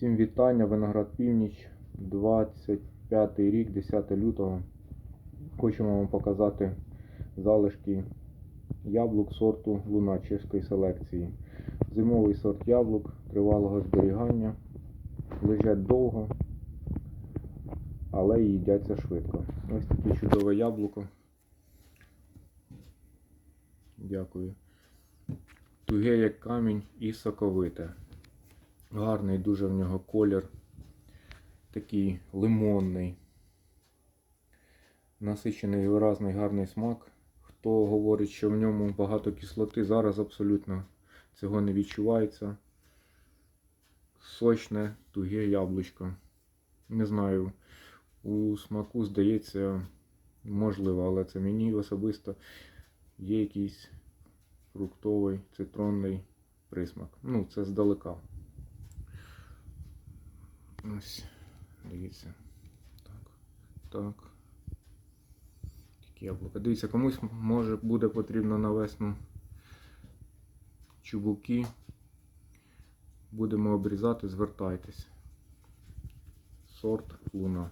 Всім вітання, Виноград Північ, 25 рік, 10 лютого. Хочемо вам показати залишки яблук сорту Луна чеської селекції. Зимовий сорт яблук тривалого зберігання. Лежать довго, але їдяться швидко. Ось таке чудове яблуко. Дякую. Туге як камінь і соковите. Гарний дуже в нього колір. Такий лимонний. Насичений виразний гарний смак. Хто говорить, що в ньому багато кислоти, зараз абсолютно цього не відчувається. Сочне, туге яблучко. Не знаю, у смаку здається, можливо, але це мені особисто є якийсь фруктовий, цитронний присмак. Ну, це здалека. Ось, дивіться. Так. Так. Такі яблука. Дивіться, комусь може буде потрібно на весну чубуки. Будемо обрізати, звертайтесь. Сорт луна.